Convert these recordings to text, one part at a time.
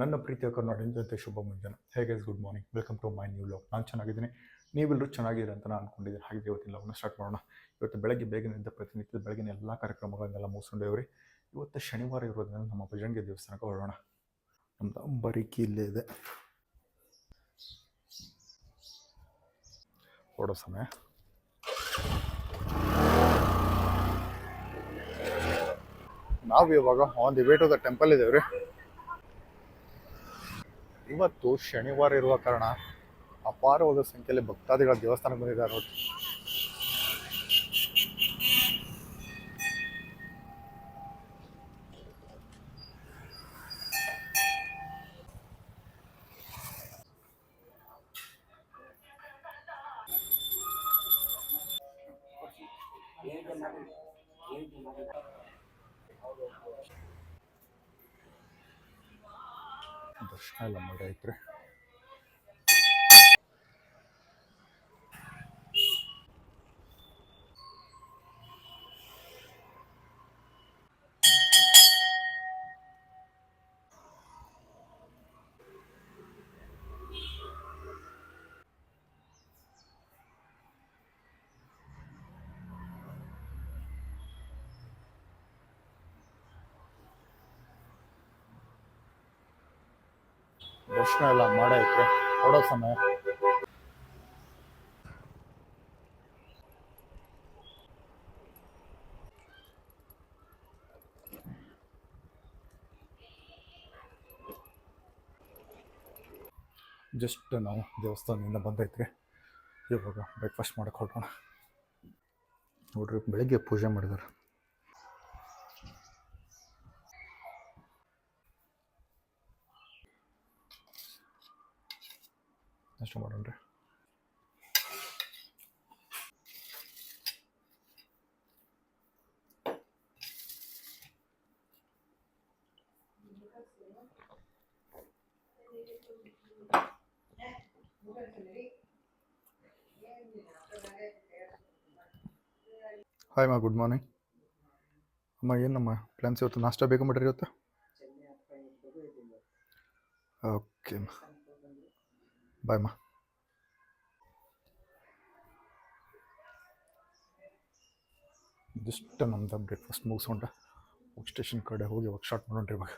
ನನ್ನ ಪ್ರೀತಿಯ ಕರ್ನಾಟಕ ಜೊತೆ ಶುಭ ಮುಂಜಾನೆ. ಹೇಗೆ good morning welcome to my new vlog ನಾನು ಚೆನ್ನಾಗಿದ್ದೀನಿ. ನೀವೆಲ್ಲರೂ ಚೆನ್ನಾಗಿದ್ದೀರಿ ಅಂತ ನಾನು ಅನ್ಕೊಂಡಿದ್ದೀನಿ. ಹಾಗೆ ಇವತ್ತಿನ ಲಾಗ್ನ ಸ್ಟಾರ್ಟ್ ಮಾಡೋಣ. ಇವತ್ತು ಬೆಳಗ್ಗೆ ಬೇಗನೆಯಿಂದ ಪ್ರತಿನಿತ್ಯದ ಬೆಳಗಿನ ಎಲ್ಲ ಕಾರ್ಯಕ್ರಮಗಳನ್ನೆಲ್ಲ ಮುಗಿಸ್ಕೊಂಡೇವ್ರಿ ಇವತ್ತು ಶನಿವಾರ ಇರೋದ್ರಿಂದ ನಮ್ಮ ಭುಜಂಗಿ ದೇವಸ್ಥಾನಕ್ಕೆ ಹೊರಡೋಣ. ನಮ್ದು ಅಂಬರಿಕಿ ಇಲ್ಲೇ ಇದೆ. ಓಡೋ ಸಮಯ. ನಾವು ಇವಾಗ on the way to the temple ಇದ್ದೇವ್ರಿ ಇವತ್ತು ಶನಿವಾರ ಇರುವ ಕಾರಣ ಅಪಾರವಾದ ಸಂಖ್ಯೆಯಲ್ಲಿ ಭಕ್ತಾದಿಗಳ ದೇವಸ್ಥಾನಕ್ಕೆ ಬಂದಿದ್ದಾರೆ ನೋಡಿ ದರ್ಶನ ಇಲ್ಲ ಐತ್ರಿ ದರ್ಶನ ಎಲ್ಲ ಮಾಡೈತೆ ಹೊರಡೋ ಸಮಯ. ಜಸ್ಟ್ ನಾವು ದೇವಸ್ಥಾನದಿಂದ ಬಂದೈತ್ರಿ ಇವಾಗ ಬ್ರೇಕ್ಫಾಸ್ಟ್ ಮಾಡಕ್ಕೆ ಹೊರಟೋಣ ನೋಡ್ರಿ, ಬೆಳಿಗ್ಗೆ ಪೂಜೆ ಮಾಡಿದಾರೆ. ಅಷ್ಟು ಮಾಡೋಣ್ರಿ ಹಾಯ್ ಮಾ ಗುಡ್ ಮಾರ್ನಿಂಗ್ ಅಮ್ಮ, ಏನಮ್ಮ? ಪ್ಲ್ಯಾನ್ಸ್ ಇವತ್ತು ನಾಷ್ಟ ಬೇಕು ಮಾಡ್ರಿ ಇವತ್ತು? ಓಕೆ ಅಮ್ಮ ಬಾಯ್ ಮಾ ಜಸ್ಟ್ ನಮ್ದು ಬ್ರೇಕ್ಫಾಸ್ಟ್ ಮುಗಿಸ್ಕೊಂಡ ಸ್ಟೇಷನ್ ಕಡೆ ಹೋಗಿ ಇವಾಗ ಸ್ಟಾರ್ಟ್ ಮಾಡೋಣ್ರಿ ಇವಾಗ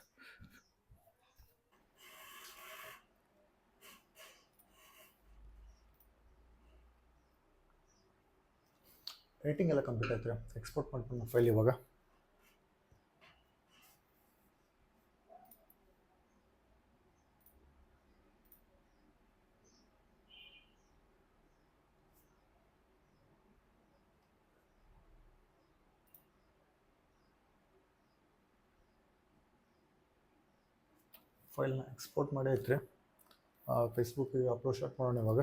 ರೈಟಿಂಗ್ ಎಲ್ಲ ಕಂಪ್ಲೀಟ್ ಆಯ್ತು ಎಕ್ಸ್ಪೋರ್ಟ್ ಮಾಡ್ಕೊಂಡು ಫೈಲ್ ಇವಾಗ. ಫೈಲ್ನ ಎಕ್ಸ್ಪೋರ್ಟ್ ಮಾಡಿ ಐತ್ರಿ ಫೇಸ್ಬುಕ್ಕಿಗೆ ಅಪ್ಲೋಡ್ ಸ್ಟಾರ್ಟ್ ಮಾಡೋಣ ಇವಾಗ.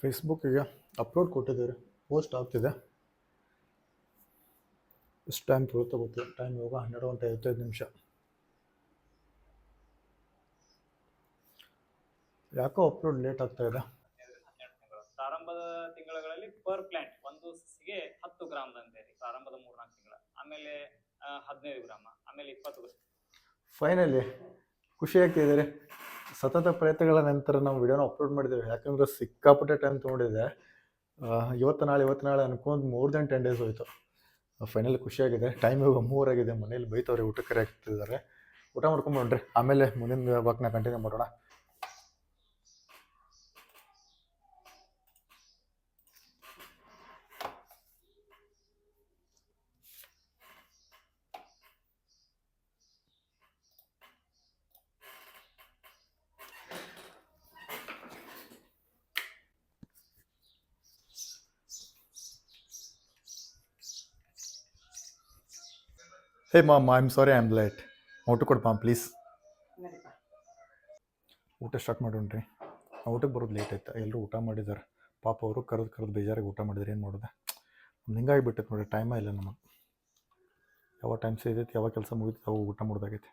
ಫೇಸ್ಬುಕ್ಕಿಗೆ ಅಪ್ಲೋಡ್ ಕೊಟ್ಟಿದ್ದೀರಿ ಪೋಸ್ಟ್ ಆಗ್ತಿದೆ. ಎಷ್ಟು ಟೈಮ್ ಬೀಳುತ್ತೋ ಗೊತ್ತಿಲ್ಲ ಟೈಮ್ ಇವಾಗ ಹನ್ನೆರಡು ಗಂಟೆ ಐವತ್ತೈದು ನಿಮಿಷ. ಯಾಕೋ ಅಪ್ಲೋಡ್ ಲೇಟ್ ಆಗ್ತಾ ಇದೆ? ಪ್ರಾರಂಭದ ತಿಂಗಳುಗಳಲ್ಲಿ ಪರ್ ಪ್ಲಾಂಟ್ ಒಂದು ಸಸಿಗೆ ಹತ್ತು ಗ್ರಾಮ್ ಅಂತೆ ರೀ ಪ್ರಾರಂಭದ ಮೂರ್ನಾಲ್ಕು ತಿಂಗಳ. ಆಮೇಲೆ ಹದಿನೈದು ಗ್ರಾಮ ಆಮೇಲೆ ಇಪ್ಪತ್ತು ಗ್ರಾಮ್ ಫೈನಲಿ ಖುಷಿ ಆಗ್ತಿದೆ ರೀ ಸತತ ಪ್ರಯತ್ನಗಳ ನಂತರ ನಾವು ವಿಡಿಯೋನ ಅಪ್ಲೋಡ್ ಮಾಡಿದ್ದೇವೆ. ಯಾಕಂದ್ರೆ ಸಿಕ್ಕಾಪಟ್ಟೆ ಟೈಮ್ ತೊಗೊಂಡಿದೆ ಇವತ್ತು ನಾಳೆ ಇವತ್ತು ನಾಳೆ ಅನ್ಕೊಂಡು ಮೋರ್ ದೆನ್ ಟೆನ್ ಡೇಸ್ ಹೋಯ್ತು. ಫೈನಲಿ ಖುಷಿಯಾಗಿದೆ. ಟೈಮ್ ಇವಾಗ ಮೂರಾಗಿದೆ ಮನೇಲಿ ಬೈತವ್ರೆ, ಊಟಕ್ಕೆ ಕರೆ ಆಗ್ತಿದ್ದಾರೆ. ಊಟ ಮಾಡ್ಕೊಂಡ್ಬಂಡ್ರಿ ಆಮೇಲೆ ಮುಂದಿನ ವಾಕ್ನ ಕಂಟಿನ್ಯೂ ಮಾಡೋಣ. Hey mom I am sorry I am late ಊಟ ಕೊಡು ಪ್ಲೀಸ್ ಊಟ ಸ್ಟಾರ್ಟ್ ಮಾಡೋಣ್ರಿ. ನಾವು ಊಟಕ್ಕೆ ಬರೋದು ಲೇಟ್ ಆಯ್ತು? ಎಲ್ಲರೂ ಊಟ ಮಾಡಿದ್ದಾರೆ ಪಾಪ ಅವರು ಕರೆದು ಕರೆದು ಬೇಜಾರಿಗೆ ಊಟ ಮಾಡಿದ್ರೆ, ಏನು ಮಾಡೋದು? ಹಿಂಗಾಗಿ ಬಿಟ್ಟೈತೆ ನೋಡಿ ಟೈಮೇ ಇಲ್ಲ ನಮಗೆ. ಯಾವ ಟೈಮ್ ಸೇದೈತೆ ಯಾವ ಕೆಲಸ ಮುಗಿತು ಅವು ಊಟ ಮಾಡ್ದಾಗೈತಿ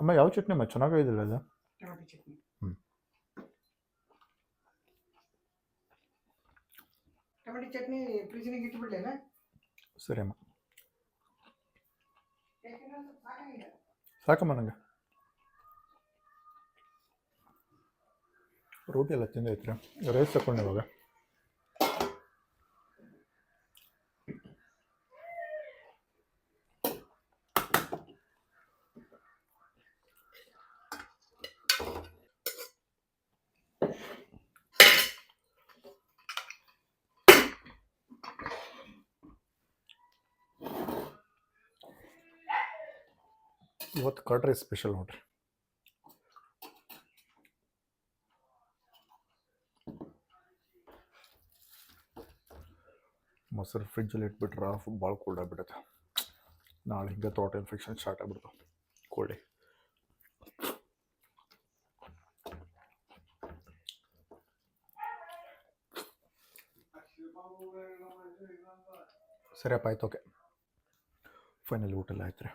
ಅಮ್ಮ ಯಾವ ಚಟ್ನಿ ಅಮ್ಮ? ಚೆನ್ನಾಗಿದಿಲ್ಲ ಅದು ಟೊಮೆಟೊ ಚಟ್ನಿ. ಟೊಮೆಟೊ ಚಟ್ನಿ ಫ್ರಿಜ್ನಾಗ ಇಟ್ಬಿಡ್ಲೇನ? ಸರಿ ಅಮ್ಮ. ಸಾಕಮ್ಮ ನಂಗೆ. ರೋಟಿ ಎಲ್ಲ ತಿಂದೈತ್ರಿ. ರೈಸ್ ತಗೊಂಡೆ ಇವಾಗ. ಇವತ್ತು ಕಟ್ರೆ ಸ್ಪೆಷಲ್ ನೋಡ್ರಿ. ಮೊಸರು ಫ್ರಿಜ್ಜಲ್ಲಿ ಇಟ್ಬಿಟ್ರೆ ಫುಡ್ ಭಾಳ ಕೋಲ್ಡ್ ಆಗಿಬಿಡುತ್ತೆ. ನಾಳೆ ಹಿಂಗೆ ತೋಟ ಇನ್ಫೆಕ್ಷನ್ ಸ್ಟಾರ್ಟ್ ಆಗ್ಬಿಡ್ತಾವೆ ಕೋಲ್ಡಿ ಸರಿಯಪ್ಪ ಆಯ್ತು ಓಕೆ ಫೈನಲ್ ಊಟ ಎಲ್ಲ ಆಯ್ತು ರೀ.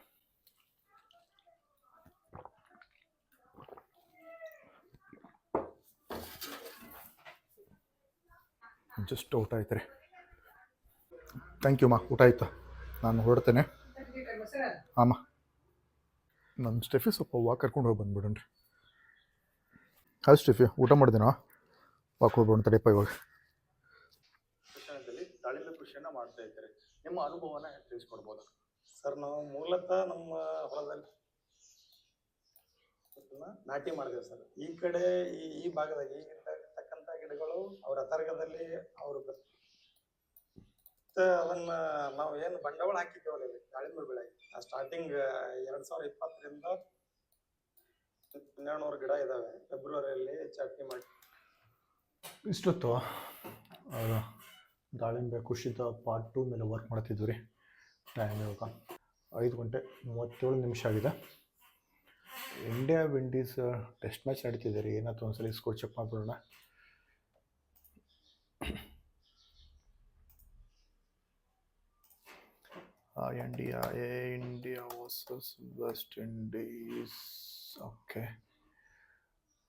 ಜಸ್ಟ್ ಊಟ ಆಯ್ತು ರೀ ಥ್ಯಾಂಕ್ ಯು ಮಾ. ಊಟ ಆಯ್ತು. ನಾನು ಹೊರಡ್ತೇನೆ. ಹಾಂ ಮಾ. ಆಮ ನನ್ನ ಸ್ಟೆಫಿ ಸ್ವಲ್ಪ ವಾಕ್ ಕರ್ಕೊಂಡು ಹೋಗಿ ಬಂದ್ಬಿಡೋಣ ರೀ ಹಾಯ್ ಸ್ಟೆಫಿ ಊಟ ಮಾಡ್ದೇನೋ? ವಾಕ್ ಹೋಗ್ಬಿಡೋಣ ತಡೆಯಪ್ಪ ಇವಾಗ. ದಾಳಿಂಬೆ ಕೃಷಿಯನ್ನ ಮಾಡ್ತಾ ಇದ್ದಾರೆ. ನಿಮ್ಮ ಅನುಭವನ ತಿಳಿಸ್ಕೊಡ್ಬೋದು? ಸರ್ ನಾವು ಮೂಲತಃ ನಮ್ಮ ಹೊಲದಲ್ಲಿ ಅದನ್ನ ನಾಟಿ ಮಾಡಿದೇವೆ ಸರ್. ಈ ಕಡೆ ಈ ಈ ಭಾಗದಾಗ ಗಿಡಗಳು ಅವ್ರ ಅಂತರ್ಗದಲ್ಲಿ ಅವರು ಅದನ್ನ ನಾವು ಏನು ಬಂಡವಾಳ ಹಾಕಿದ್ದೇವಲ್ಲ ಇಲ್ಲಿ, ದಾಳಿಂಬೆ ಬೆಳೆ. ಸ್ಟಾರ್ಟಿಂಗ್ ಎರಡ್ ಸಾವಿರದ ಇಪ್ಪತ್ತರಿಂದ ಹನ್ನೆರಡು ಗಿಡ ಇದಾವೆ. ಫೆಬ್ರವರಿಯಲ್ಲಿ ಚಟ್ನಿ ಮಾಡಿ. ಇಷ್ಟೊತ್ತು ದಾಳಿಂಬೆ ಕುಷಿತ ಪಾರ್ಟ್ ಟೂ ಮೇಲೆ ವರ್ಕ್ ಮಾಡ್ತಿದ್ವಿ ರೀ ಟೈಮ್ ಇವಾಗ ಐದು ಗಂಟೆ ಮೂವತ್ತೇಳು ನಿಮಿಷ ಆಗಿದೆ. ಇಂಡಿಯಾ ವಿಂಡೀಸ್ ಟೆಸ್ಟ್ ಮ್ಯಾಚ್ ನಡೀತಿದೆ ರೀ. ಏನಾಯ್ತು ಒಂದ್ಸಲ ಸ್ಕೋರ್ ಚೆಕ್ ಮಾಡಿಬಿಡೋಣ. India A India versus West Indies. Okay.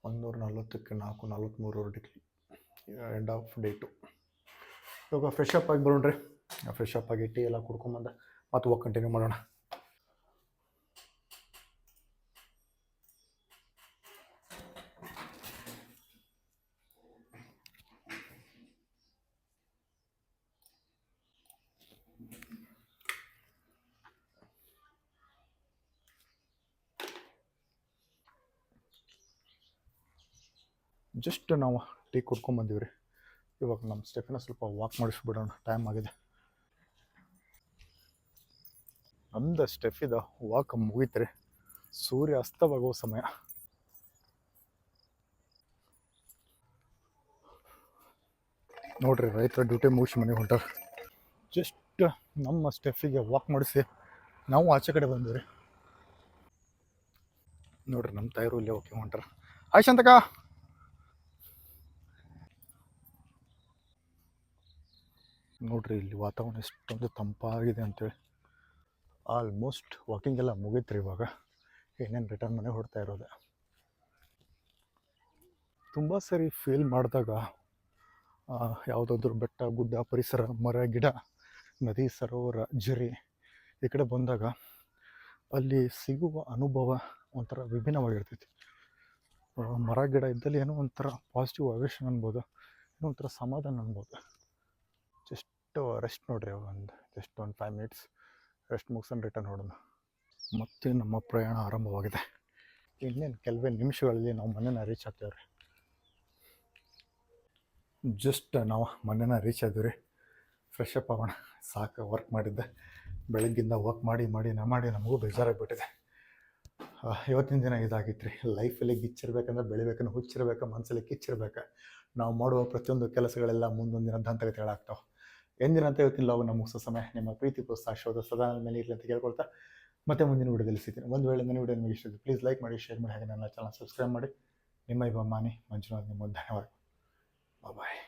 ಒಂದೂರ ನಲ್ವತ್ತಕ್ಕೆ ನಾಲ್ಕು ನಲ್ವತ್ತ್ಮೂರು degree. End of day two ಇವಾಗ ಫ್ರೆಶ್ ಅಪ್ ಆಗಿ ಬರೋಣ್ರಿ. ಫ್ರೆಶ್ ಅಪ್ ಆಗಿ ಟೀ ಎಲ್ಲ ಕುಡ್ಕೊಂಬಂದ. ಮತ್ತೆ ಹೋಗಿ ಕಂಟಿನ್ಯೂ ಮಾಡೋಣ. ಜಸ್ಟ್ ನಾವು ಟೀ ಕುಡ್ಕೊಂಬಂದೀವಿ ರೀ ಇವಾಗ ನಮ್ಮ ಸ್ಟೆಫಿನ ಸ್ವಲ್ಪ ವಾಕ್ ಮಾಡಿಸ್ಬಿಡೋಣ ಟೈಮ್ ಆಗಿದೆ. ನಮ್ದು ಸ್ಟೆಫಿದ ವಾಕ್ ಮುಗೀತ್ರಿ. ಸೂರ್ಯ ಅಸ್ತವಾಗುವ ಸಮಯ. ನೋಡ್ರಿ ರೈತರ ಡ್ಯೂಟಿ ಮುಗಿಸಿ ಮನೆಗೆ ಹೊಂಟಾರ. ಜಸ್ಟ್ ನಮ್ಮ ಸ್ಟೆಫಿಗೆ ವಾಕ್ ಮಾಡಿಸಿ ನಾವು ಆಚೆ ಕಡೆ ಬಂದಿವಿ. ನೋಡ್ರಿ ನಮ್ಮ ತಾಯಿರು ಇಲ್ಲೇ ಓಕೆ ಹೊಂಟಾರ. ಆಯ್ ನೋಡ್ರಿ ಇಲ್ಲಿ ವಾತಾವರಣ ಎಷ್ಟೊಂದು ತಂಪಾಗಿದೆ ಅಂತೇಳಿ. ಆಲ್ಮೋಸ್ಟ್ ವಾಕಿಂಗ್ ಎಲ್ಲ ಮುಗೀತ್ರಿ ಇವಾಗ. ಏನೇನು ರಿಟರ್ನ್ ಮನೆ ಹೊಡ್ತಾ ಇರೋದೆ. ತುಂಬ ಸರಿ ಫೀಲ್ ಮಾಡಿದಾಗ ಯಾವುದಾದ್ರೂ ಬೆಟ್ಟ, ಗುಡ್ಡ, ಪರಿಸರ, ಮರ, ಗಿಡ, ನದಿ, ಸರೋವರ, ಝರಿ ಈ ಕಡೆ ಬಂದಾಗ ಅಲ್ಲಿ ಸಿಗುವ ಅನುಭವ ಒಂಥರ ವಿಭಿನ್ನವಾಗಿರ್ತೈತಿ. ಮರ, ಗಿಡ ಇದ್ದಲ್ಲಿ ಏನೋ ಒಂಥರ ಪಾಸಿಟಿವ್ ವೈಬ್ರೇಷನ್ ಅನ್ಬೋದು, ಏನೋ ಒಂಥರ ಸಮಾಧಾನ ಅನ್ಬೋದು. ಜಸ್ಟ್ ರೆಸ್ಟ್ ನೋಡ್ರಿ ಒಂದು ಜಸ್ಟ್ ಒಂದು ಫೈವ್ ಮಿನಿಟ್ಸ್ ರೆಸ್ಟ್ ಮುಗಿಸ್ಕೊಂಡು ರಿಟರ್ನ್ ಹೊಡೋಣ. ಮತ್ತೆ ನಮ್ಮ ಪ್ರಯಾಣ ಆರಂಭವಾಗಿದೆ. ಇನ್ನೇನು ಕೆಲವೇ ನಿಮಿಷಗಳಲ್ಲಿ ನಾವು ಮನೆನ ರೀಚ್ ಆಗ್ತೇವೆ ರೀ ಜಸ್ಟ್ ನಾವು ಮನೆನ ರೀಚ್ ಆದ್ವಿ ರೀ. ಫ್ರೆಶ್ ಅಪ್ ಆಗೋಣ. ಸಾಕು ವರ್ಕ್ ಮಾಡಿದ್ದೆ. ಬೆಳಗ್ಗಿಂದ ವರ್ಕ್ ಮಾಡಿ ಮಾಡಿ, ನಾ ಮಾಡಿ ನಮಗೂ ಬೇಜಾರಾಗಿಬಿಟ್ಟಿದೆ. ಇವತ್ತಿನ ದಿನ ಇದಾಗಿತ್ತು ರೀ ಲೈಫಲ್ಲಿ ಗಿಚ್ಚಿರ್ಬೇಕಂದ್ರೆ ಬೆಳಿಬೇಕಂದ್ರೆ ಹುಚ್ಚಿರ್ಬೇಕು ಮನಸ್ಸಲ್ಲಿ ಕಿಚ್ಚಿರ್ಬೇಕು. ನಾವು ಮಾಡುವ ಪ್ರತಿಯೊಂದು ಕೆಲಸಗಳೆಲ್ಲ ಮುಂದೊಂದು ದಿನ ದಂತಗತಿಗಳಾಗ್ತಾವೆ. ಎಂದಿನಂತೆ ಇವತ್ತಿನ ನಮ್ಮ ಮುಗಿಸೋ ಸಮಯ, ನಿಮ್ಮ ಪ್ರೀತಿ ಪ್ರೋತ್ಸಾಹ, ಶೋಧ ಸದಾ ಮೇಲೆ ಇರಲಿ ಅಂತ ಕೇಳ್ಕೊಳ್ತಾ ಮತ್ತೆ ಮುಂದಿನ ವಿಡಿಯೋದಲ್ಲಿ ಸಿಗ್ತೀನಿ. ಒಂದು ವೇಳೆ ನನ್ನ ವಿಡಿಯೋ ನಿಮಗೆ ಇಷ್ಟ ಪ್ಲೀಸ್ ಲೈಕ್ ಮಾಡಿ ಶೇರ್ ಮಾಡಿ, ಹಾಗೆ ನನ್ನ ಚಾನಲ್ ಸಬ್ಸ್ಕ್ರೈಬ್ ಮಾಡಿ. ನಿಮ್ಮ ಇಬ್ಬ ಮಂಜುನಾಥ್ ನಿಮ್ಮ ಧನ್ಯವಾದ ಬಾಯ್